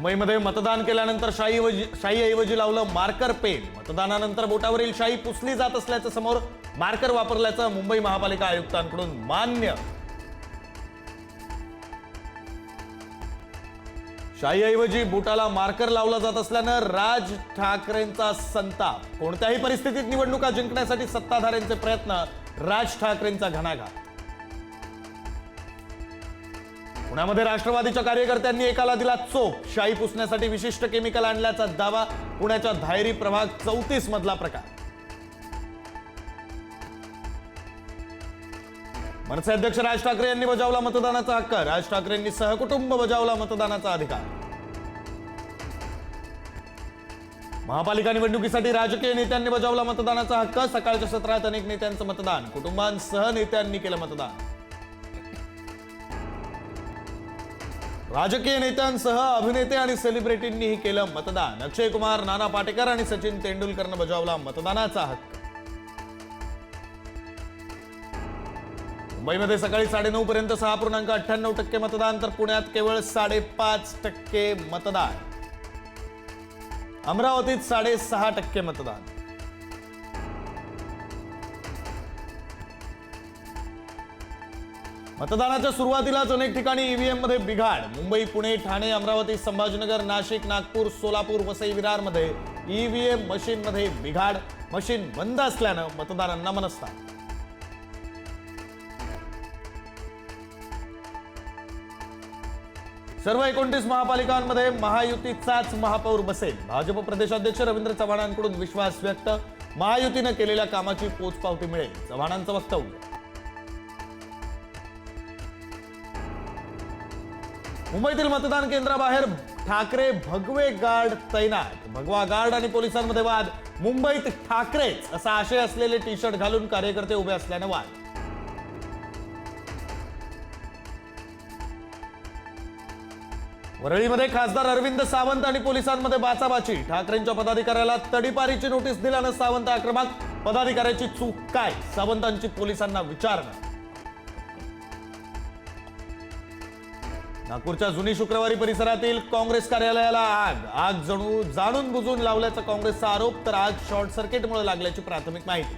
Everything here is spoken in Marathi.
मुंबईमध्ये मतदान केल्यानंतर शाईऐवजी शाईऐवजी लावलं मार्कर पेन. मतदानानंतर बोटावरील शाई पुसली जात असल्याचं समोर मार्कर वापरल्याचं मुंबई महापालिका आयुक्तांकडून मान्य. शाईऐवजी बोटाला मार्कर लावला जात असल्यानं राज ठाकरेंचा संताप. कोणत्याही परिस्थितीत निवडणुका जिंकण्यासाठी सत्ताधाऱ्यांचे प्रयत्न राज ठाकरेंचा घणाघात. पुण्यामध्ये राष्ट्रवादीच्या कार्यकर्त्यांनी एकाला दिला चोप शाई पुसण्यासाठी विशिष्ट केमिकल आणल्याचा दावा पुण्याच्या धायरी प्रभाग चौतीस मधला प्रकार. मनसे अध्यक्ष राज ठाकरे यांनी बजावला मतदानाचा हक्क. राज ठाकरेंनी सहकुटुंब बजावला मतदानाचा अधिकार. महापालिका निवडणुकीसाठी राजकीय नेत्यांनी बजावला मतदानाचा हक्क. सकाळच्या सत्रात अनेक नेत्यांचं मतदान. कुटुंबांसह नेत्यांनी केलं मतदान. राजकीय नेत्यांसह अभिनेते आणि सेलिब्रिटींनीही केलं मतदान. अक्षय कुमार नाना पाटेकर आणि सचिन तेंडुलकरनं बजावला मतदानाचा हक्क. मुंबईमध्ये सकाळी साडेनऊ पर्यंत सहा पूर्णांक अठ्ठ्याण्णव टक्के मतदान तर पुण्यात केवळ साडेपाच टक्के मतदान. अमरावतीत साडेसहा टक्के मतदान. मतदानाच्या सुरुवातीलाच अनेक ठिकाणी ईव्हीएममध्ये बिघाड. मुंबई पुणे ठाणे अमरावती संभाजीनगर नाशिक नागपूर सोलापूर वसई विरारमध्ये ईव्हीएम मशीन मध्ये बिघाड. मशीन बंद असल्यानं मतदारांना मनस्ताप. सर्व एकोणतीस महापालिकांमध्ये महायुतीचाच महापौर बसेल. भाजप प्रदेशाध्यक्ष रवींद्र चव्हाणांकडून विश्वास व्यक्त. महायुतीनं केलेल्या कामाची पोचपावती मिळेल. चव्हाणांचं वक्तव्य. मुंबईतील मतदान केंद्राबाहेर ठाकरे भगवे गार्ड तैनात. भगवा गार्ड आणि पोलिसांमध्ये वाद. मुंबईत ठाकरेच असा आशय असलेले टी शर्ट घालून कार्यकर्ते उभे असल्याने वाद. वरळीमध्ये खासदार अरविंद सावंत आणि पोलिसांमध्ये बाचाबाची. ठाकरेंच्या पदाधिकाऱ्याला तडीपारीची नोटीस दिल्यानं सावंत आक्रमक. पदाधिकाऱ्याची चूक काय? सावंतांची पोलिसांना विचारणा. नागपूरच्या जुनी शुक्रवारी परिसरातील काँग्रेस कार्यालयाला आग. आग जणू जाणून बुजून लावल्याचा काँग्रेसचा आरोप तर आग शॉर्ट सर्किटमुळे लागल्याची प्राथमिक माहिती.